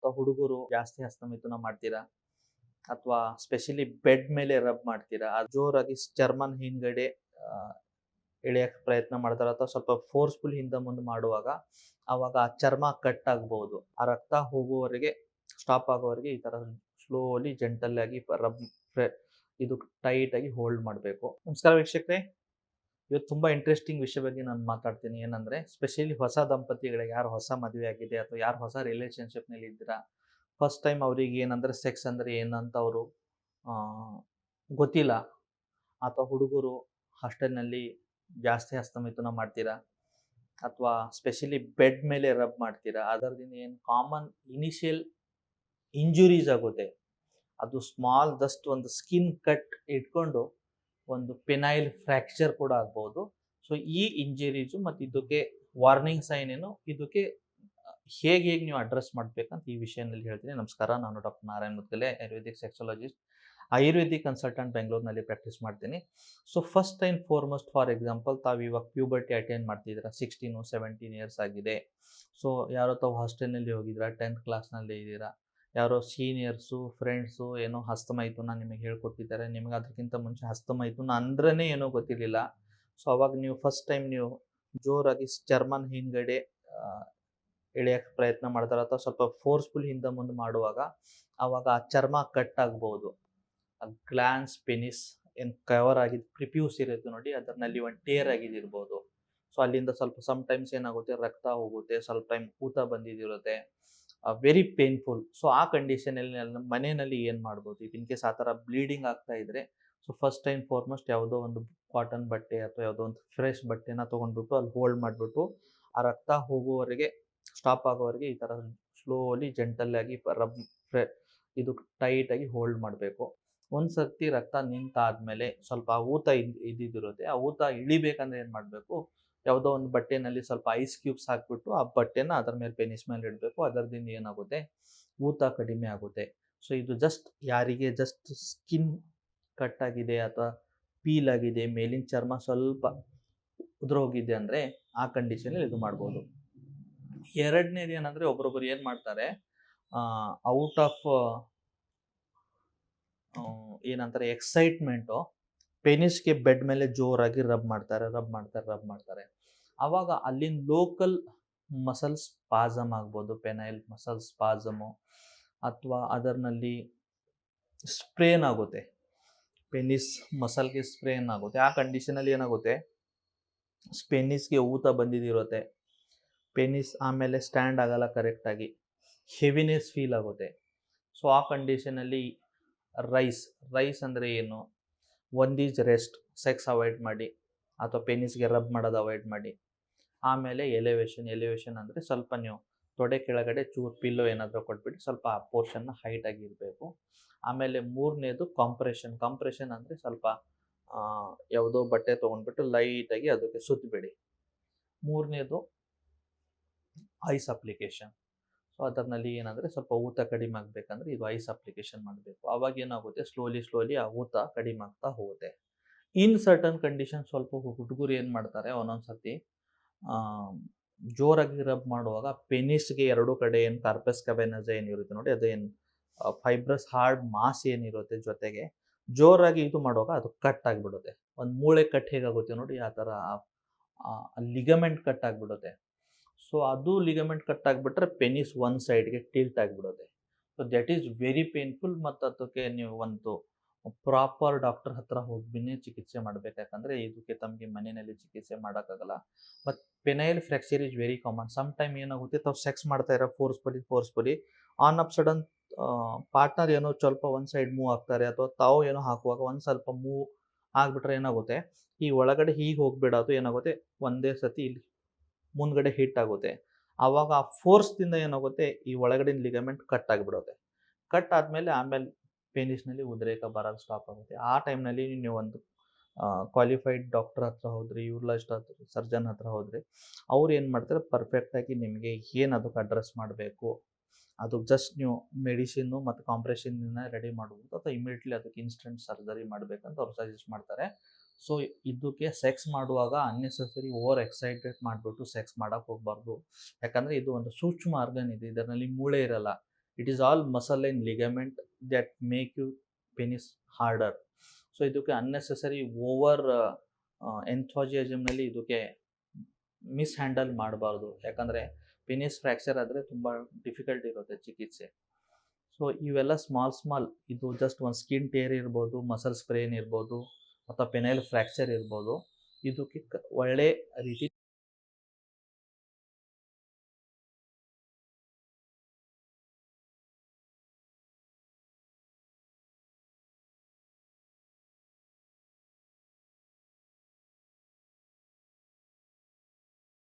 ಅಥವಾ ಹುಡುಗರು ಜಾಸ್ತಿ ಹಸ್ತಮಿಥುನ ಮಾಡ್ತೀರಾ? ಅಥವಾ ಸ್ಪೆಷಲಿ ಬೆಡ್ ಮೇಲೆ ರಬ್ ಮಾಡ್ತೀರಾ? ಜೋರಾಗಿ ಚರ್ಮನ್ ಹಿಂದ್ಗಡೆ ಎಳೆಯಕ್ಕೆ ಪ್ರಯತ್ನ ಮಾಡ್ತಾರೆ ಅಥವಾ ಸ್ವಲ್ಪ ಫೋರ್ಸ್ಫುಲ್ ಹಿಂದೆ ಮುಂದೆ ಮಾಡುವಾಗ ಆವಾಗ ಆ ಚರ್ಮ ಕಟ್ ಆಗ್ಬಹುದು ಆ ರಕ್ತ ಹೋಗುವವರೆಗೆ ಸ್ಟಾಪ್ ಆಗೋವರೆಗೆ ಈ ತರ ಸ್ಲೋಲಿ ಜೆಂಟಲ್ ಆಗಿ ರಬ್ ಇದು ಟೈಟ್ ಆಗಿ ಹೋಲ್ಡ್ ಮಾಡಬೇಕು. ನಮಸ್ಕಾರ ವೀಕ್ಷಕರೇ. ಇವತ್ತು ತುಂಬ ಇಂಟ್ರೆಸ್ಟಿಂಗ್ ವಿಷಯ ಬಗ್ಗೆ ನಾನು ಮಾತಾಡ್ತೀನಿ. ಏನಂದ್ರೆ ಸ್ಪೆಷಲಿ ಹೊಸ ದಂಪತಿಗಳಿಗೆ ಯಾರು ಹೊಸ ಮದುವೆ ಆಗಿದೆ ಅಥವಾ ಯಾರು ಹೊಸ ರಿಲೇಷನ್ಶಿಪ್ನಲ್ಲಿ ಇದ್ದೀರಾ? ಫಸ್ಟ್ ಟೈಮ್ ಅವರಿಗೆ ಏನಂದ್ರೆ ಸೆಕ್ಸ್ ಅಂದ್ರೆ ಏನಂತ ಅವರು ಗೊತ್ತಿಲ್ಲ. ಅಥವಾ ಹುಡುಗರು ಹಾಸ್ಟೆಲ್ನಲ್ಲಿ ಜಾಸ್ತಿ ಹಸ್ತಮಿಥುನ ಮಾಡ್ತೀರಾ? ಅಥವಾ ಸ್ಪೆಷಲಿ ಬೆಡ್ ಮೇಲೆ ರಬ್ ಮಾಡ್ತೀರಾ? ಅದರದಿಂದ ಏನು ಕಾಮನ್ ಇನಿಷಿಯಲ್ ಇಂಜುರೀಸ್ ಆಗುತ್ತೆ. ಅದು ಸ್ಮಾಲ್ ಜಸ್ಟ್ ಒಂದು ಸ್ಕಿನ್ ಕಟ್ ಇಟ್ಕೊಂಡು ಒಂದು ಪೆನೈಲ್ ಫ್ರ್ಯಾಕ್ಚರ್ ಕೂಡ ಆಗ್ಬೋದು. ಸೊ ಈ ಇಂಜುರೀಸು ಮತ್ತು ಇದಕ್ಕೆ ವಾರ್ನಿಂಗ್ ಸೈನ್ ಏನು, ಇದಕ್ಕೆ ಹೇಗೆ ಹೇಗೆ ನೀವು ಅಡ್ರೆಸ್ ಮಾಡ್ಬೇಕಂತ ಈ ವಿಷಯದಲ್ಲಿ ಹೇಳ್ತೀನಿ. ನಮಸ್ಕಾರ, ನಾನು doctor Narayan Mudgale ayurvedic sexologist ayurvedic consultant ಬೆಂಗಳೂರಿನಲ್ಲಿ ಪ್ರಾಕ್ಟೀಸ್ ಮಾಡ್ತೀನಿ. So first and foremost for example ತಾವು ಇವಾಗ ಪ್ಯೂಬರ್ಟಿ ಅಟೆಂಡ್ ಮಾಡ್ತಿದ್ದೀರಾ? ಸಿಕ್ಸ್ಟೀನು ಸೆವೆಂಟೀನ್ ಇಯರ್ಸ್ ಆಗಿದೆ. ಸೊ ಯಾರೋ ತಾವು ಹಾಸ್ಟೆಲ್ನಲ್ಲಿ ಹೋಗಿದ್ದೀರಾ? ಟೆಂತ್ ಕ್ಲಾಸ್ನಲ್ಲಿ ಇದ್ದೀರಾ? ಯಾರೋ ಸೀನಿಯರ್ಸು, ಫ್ರೆಂಡ್ಸು ಏನೋ ಹಸ್ತಮೈಥುನ ನಿಮಗೆ ಹೇಳ್ಕೊಟ್ಟಿದ್ದಾರೆ. ನಿಮಗೆ ಅದಕ್ಕಿಂತ ಮುಂಚೆ ಹಸ್ತಮೈಥುನ ಅಂದ್ರೇ ಏನೋ ಗೊತ್ತಿರಲಿಲ್ಲ. ಸೊ ಅವಾಗ ನೀವು ಫಸ್ಟ್ ಟೈಮ್ ನೀವು ಜೋರಾಗಿ ಚರ್ಮನ್ ಹಿಂದ್ಗಡೆ ಎಳೆಯೋಕ್ಕೆ ಪ್ರಯತ್ನ ಮಾಡ್ತಾರೆ ಅಥವಾ ಸ್ವಲ್ಪ ಫೋರ್ಸ್ಫುಲ್ ಹಿಂದೆ ಮುಂದೆ ಮಾಡುವಾಗ ಆವಾಗ ಆ ಚರ್ಮ ಕಟ್ ಆಗ್ಬೋದು. ಗ್ಲಾನ್ಸ್ ಪೆನಿಸ್ ಏನು ಕವರ್ ಆಗಿದ್ದು ಪ್ರಿಪ್ಯೂಸ್ ಇರುತ್ತೆ ನೋಡಿ ಅದರಲ್ಲಿ ಒಂದು ಟೇರ್ ಆಗಿದ್ದಿರ್ಬೋದು ಸೊ ಅಲ್ಲಿಂದ ಸ್ವಲ್ಪ ಸಮ್ ಟೈಮ್ಸ್ ಏನಾಗುತ್ತೆ, ರಕ್ತ ಹೋಗುತ್ತೆ, ಸ್ವಲ್ಪ ಟೈಮ್ ಊತ ಬಂದಿದಿರುತ್ತೆ. ವೆರಿ ಪೇನ್ಫುಲ್ ಸೊ ಆ ಕಂಡೀಷನಲ್ಲಿ ಮನೆಯಲ್ಲಿ ಏನು ಮಾಡ್ಬೋದು? ಇನ್ ಕೇಸ್ ಆ ಥರ ಬ್ಲೀಡಿಂಗ್ ಆಗ್ತಾ ಇದ್ದರೆ ಸೊ ಫಸ್ಟ್ ಟೈಮ್ ಫಾರ್ಮೋಸ್ಟ್ ಯಾವುದೋ ಒಂದು ಕಾಟನ್ ಬಟ್ಟೆ ಅಥವಾ ಯಾವುದೋ ಒಂದು ಫ್ರೆಶ್ ಬಟ್ಟೆನ ತೊಗೊಂಡ್ಬಿಟ್ಟು ಅಲ್ಲಿ ಹೋಲ್ಡ್ ಮಾಡಿಬಿಟ್ಟು ಆ ರಕ್ತ ಹೋಗುವವರೆಗೆ ಸ್ಟಾಪ್ ಆಗೋವರೆಗೆ ಈ ಥರ ಸ್ಲೋಲಿ ಜೆಂಟಲ್ಲಾಗಿ ರಬ್ ಫ್ರೆ ಇದು ಟೈಟಾಗಿ ಹೋಲ್ಡ್ ಮಾಡಬೇಕು. ಒಂದು ಸರ್ತಿ ರಕ್ತ ನಿಂತಾದ್ಮೇಲೆ ಸ್ವಲ್ಪ ಊತ ಇದ್, ಇದ್ದಿದಿರುತ್ತೆ. ಆ ಊತ ಇಳಿಬೇಕಂದ್ರೆ ಏನು ಮಾಡಬೇಕು? ಯಾವುದೋ ಒಂದು ಬಟ್ಟೆನಲ್ಲಿ ಸ್ವಲ್ಪ ಐಸ್ ಕ್ಯೂಬ್ಸ್ ಹಾಕ್ಬಿಟ್ಟು ಆ ಬಟ್ಟೆನ ಅದರ ಮೇಲೆ ಪೆನಿಸ್ ಮೇಲೆ ಇಡಬೇಕು. ಅದರದಿಂದ ಏನಾಗುತ್ತೆ? ಊತ ಕಡಿಮೆ ಆಗುತ್ತೆ. ಸೊ ಇದು ಜಸ್ಟ್ ಯಾರಿಗೆ ಜಸ್ಟ್ ಸ್ಕಿನ್ ಕಟ್ ಆಗಿದೆ ಅಥವಾ ಪೀಲ್ ಆಗಿದೆ, ಮೇಲಿನ ಚರ್ಮ ಸ್ವಲ್ಪ ಉದುರೋಗಿದೆ ಅಂದರೆ ಆ ಕಂಡೀಷನಲ್ಲಿ ಇದು ಮಾಡ್ಬೋದು. ಎರಡನೇದು ಏನಂದರೆ ಒಬ್ರೊಬ್ರು ಏನು ಮಾಡ್ತಾರೆ? ಔಟ್ ಆಫ್ ಏನಂತಾರೆ ಎಕ್ಸೈಟ್ಮೆಂಟು ಪೆನಿಸ್ಗೆ ಬೆಡ್ ಮೇಲೆ ಜೋರಾಗಿ ರಬ್ ಮಾಡ್ತಾರೆ ರಬ್ ಮಾಡ್ತಾರೆ ರಬ್ ಮಾಡ್ತಾರೆ. ಆವಾಗ ಅಲ್ಲಿನ ಲೋಕಲ್ ಮಸಲ್ ಸ್ಪಾಸಮ್ ಆಗ್ಬೋದು, ಪೆನೈಲ್ ಮಸಲ್ ಸ್ಪಾಸಮು ಅಥವಾ ಅದರಲ್ಲಿ ಸ್ಪ್ರೇನ್ ಆಗುತ್ತೆ. ಪೆನಿಸ್ ಮಸಲ್ಗೆ ಸ್ಪ್ರೇನ್ ಆಗುತ್ತೆ. ಆ ಕಂಡೀಷನಲ್ಲಿ ಏನಾಗುತ್ತೆ? ಪೆನಿಸ್ಗೆ ಊತ ಬಂದಿದಿರುತ್ತೆ. ಪೆನಿಸ್ ಆಮೇಲೆ ಸ್ಟ್ಯಾಂಡ್ ಆಗಲ್ಲ ಕರೆಕ್ಟಾಗಿ ಹೆವಿನೆಸ್ ಫೀಲ್ ಆಗುತ್ತೆ. ಸೊ ಆ ಕಂಡೀಷನಲ್ಲಿ ರೈಸ್ ರೈಸ್ ಅಂದರೆ ಏನು? One is rest sex avoid ಮಾಡಿ ಅಥವಾ ಪೆನಿಸ್ಗೆ ರಬ್ ಮಾಡೋದು ಅವಾಯ್ಡ್ ಮಾಡಿ. ಆಮೇಲೆ ಎಲಿವೇಶನ್ ಎಲಿವೇಶನ್ ಅಂದರೆ ಸ್ವಲ್ಪ ನೀವು ತೊಡೆ ಕೆಳಗಡೆ ಚೂರು ಪಿಲ್ಲೋ ಏನಾದರೂ ಕೊಟ್ಬಿಟ್ಟು ಸ್ವಲ್ಪ ಆ ಪೋರ್ಷನ್ನ ಹೈಟಾಗಿ ಇರಬೇಕು. ಆಮೇಲೆ ಮೂರನೇದು ಕಾಂಪ್ರೆಷನ್ ಕಾಂಪ್ರೆಷನ್ ಅಂದರೆ ಸ್ವಲ್ಪ ಯಾವುದೋ ಬಟ್ಟೆ ತೊಗೊಂಡ್ಬಿಟ್ಟು ಲೈಟಾಗಿ ಅದಕ್ಕೆ ಸುತ್ತಬೇಡಿ ಮೂರನೇದು ಐಸ್ ಅಪ್ಲಿಕೇಶನ್ ಸೊ ಅದರಲ್ಲಿ ಏನಂದರೆ ಸ್ವಲ್ಪ ಊತ ಕಡಿಮೆ ಆಗಬೇಕಂದ್ರೆ ಇದು ಐಸ್ ಅಪ್ಲಿಕೇಶನ್ ಮಾಡಬೇಕು. ಆವಾಗ ಏನಾಗುತ್ತೆ? ಸ್ಲೋಲಿ ಸ್ಲೋಲಿ ಆ ಊತ ಕಡಿಮೆ ಆಗ್ತಾ ಹೋಗುತ್ತೆ. ಇನ್ ಸರ್ಟನ್ ಕಂಡೀಷನ್ ಸ್ವಲ್ಪ ಹುಡುಗರು ಏನು ಮಾಡ್ತಾರೆ? ಒಂದೊಂದು ಸರ್ತಿ ಜೋರಾಗಿ ರಬ್ ಮಾಡುವಾಗ ಪೆನಿಸ್ಗೆ ಎರಡೂ ಕಡೆ ಏನು ಕಾರ್ಪಸ್ ಕಬೆನಜ ಏನಿರುತ್ತೆ ನೋಡಿ ಅದೇನು ಫೈಬ್ರಸ್ ಹಾರ್ಡ್ ಮಾಸ್ ಏನಿರುತ್ತೆ ಜೊತೆಗೆ ಜೋರಾಗಿ ಇದು ಮಾಡುವಾಗ ಅದು ಕಟ್ ಆಗಿಬಿಡುತ್ತೆ. ಒಂದು ಮೂಳೆ ಕಟ್ ಹೇಗಾಗುತ್ತೆ ನೋಡಿ, ಆ ಥರ ಲಿಗಮೆಂಟ್ ಕಟ್ ಆಗಿಬಿಡುತ್ತೆ. ಸೊ ಅದು ಲಿಗಮೆಂಟ್ ಕಟ್ ಆಗಿಬಿಟ್ರೆ ಪೆನಿಸ್ ಒನ್ ಸೈಡ್ಗೆ ಟಿಲ್ಟ್ ಆಗಿಬಿಡುತ್ತೆ so that is very painful ಮತ್ತು ಅದಕ್ಕೆ ನೀವು ಒಂದು ಪ್ರಾಪರ್ ಡಾಕ್ಟರ್ ಹತ್ರ ಹೋಗಿನೇ ಚಿಕಿತ್ಸೆ ಮಾಡಬೇಕು. ಯಾಕಂದರೆ ಇದಕ್ಕೆ ತಮಗೆ ಮನೆಯಲ್ಲಿ ಚಿಕಿತ್ಸೆ ಮಾಡೋಕ್ಕಾಗಲ್ಲ. But penile fracture is very common some time ಏನಾಗುತ್ತೆ, ತಾವು ಸೆಕ್ಸ್ ಮಾಡ್ತಾ ಇರೋ forcefully forcefully on up sudden partner ಏನೋ ಸ್ವಲ್ಪ ಒಂದು ಸೈಡ್ ಮೂವ್ ಆಗ್ತಾರೆ, ಅಥವಾ ತಾವು ಏನೋ ಹಾಕುವಾಗ ಒಂದು ಸ್ವಲ್ಪ ಮೂವ್ ಆಗಿಬಿಟ್ರೆ ಏನಾಗುತ್ತೆ, ಈ ಒಳಗಡೆ ಹೀಗೆ ಹೋಗ್ಬಿಡೋದು ಏನಾಗುತ್ತೆ, ಒಂದೇ ಸತಿ ಇಲ್ಲಿ ಮುಂದ್ಗಡೆ ಹಿಟ್ ಆಗುತ್ತೆ. ಆವಾಗ ಆ ಫೋರ್ಸ್ದಿಂದ ಏನಾಗುತ್ತೆ, ಈ ಒಳಗಡೆ ಲಿಗಮೆಂಟ್ ಕಟ್ ಆಗಿಬಿಡುತ್ತೆ. ಕಟ್ ಆದಮೇಲೆ ಆಮೇಲೆ ಪೇನಿಸ್ನಲ್ಲಿ ಉದ್ರೇಕ ಬರೋದು ಸ್ಟಾಪ್ ಆಗುತ್ತೆ. ಆ ಟೈಮ್ನಲ್ಲಿ ನೀವು ಒಂದು ಕ್ವಾಲಿಫೈಡ್ ಡಾಕ್ಟರ್ ಹತ್ರ ಹೋದ್ರಿ ಯೂರ್ಲಾಸ್ಟ್ ಹತ್ರ ಸರ್ಜನ್ ಹತ್ರ ಹೋದ್ರಿ, ಅವ್ರು ಏನು ಮಾಡ್ತಾರೆ ಪರ್ಫೆಕ್ಟಾಗಿ ನಿಮಗೆ ಏನು ಅದಕ್ಕೆ ಅಡ್ರೆಸ್ ಮಾಡಬೇಕು, ಅದು ಜಸ್ಟ್ ನೀವು ಮೆಡಿಸಿನ್ನು ಮತ್ತು ಕಾಂಪ್ರೆಷನ್ನ ರೆಡಿ ಮಾಡ್ಬೋದು, ಅಥವಾ ಇಮಿಡಿಯೇಟ್ಲಿ ಅದಕ್ಕೆ ಇನ್ಸ್ಟೆಂಟ್ ಸರ್ಜರಿ ಮಾಡಬೇಕಂತ ಅವ್ರು ಸಜೆಸ್ಟ್ ಮಾಡ್ತಾರೆ. ಸೊ ಇದಕ್ಕೆ ಸೆಕ್ಸ್ ಮಾಡುವಾಗ ಅನ್ನೆಸೆಸರಿ ಓವರ್ ಎಕ್ಸೈಟೆಡ್ ಮಾಡಿಬಿಟ್ಟು ಸೆಕ್ಸ್ ಮಾಡೋಕೆ ಹೋಗಬಾರ್ದು. ಯಾಕಂದರೆ ಇದು ಒಂದು ಸೂಕ್ಷ್ಮ ಆರ್ಗನ್ ಇದೆ, ಇದರಲ್ಲಿ ಮೂಳೆ ಇರಲ್ಲ. It is all muscle in ligament that make you penis harder so ಇದಕ್ಕೆ ಅನ್ನೆಸೆಸರಿ ಓವರ್ ಎಂಥಾಜಿಯಜಮ್ನಲ್ಲಿ ಇದಕ್ಕೆ ಮಿಸ್ ಹ್ಯಾಂಡಲ್ ಮಾಡಬಾರ್ದು. ಯಾಕಂದರೆ ಪೆನಿಸ್ ಫ್ರ್ಯಾಕ್ಚರ್ ಆದರೆ ತುಂಬ ಡಿಫಿಕಲ್ಟ್ ಇರುತ್ತೆ ಚಿಕಿತ್ಸೆ. ಸೊ ಇವೆಲ್ಲ ಸ್ಮಾಲ್ ಸ್ಮಾಲ್ ಇದು ಜಸ್ಟ್ ಒಂದು ಸ್ಕಿನ್ ಟೇರ್ ಇರ್ಬೋದು ಮಸಲ್ ಸ್ಪ್ರೇನ್ ಇರ್ಬೋದು. ಅಥವಾ ಪೆನೈಲ್ ಫ್ರ್ಯಾಕ್ಚರ್ ಇರ್ಬೋದು. ಇದಕ್ಕೆ ಒಳ್ಳೆ ರೀತಿ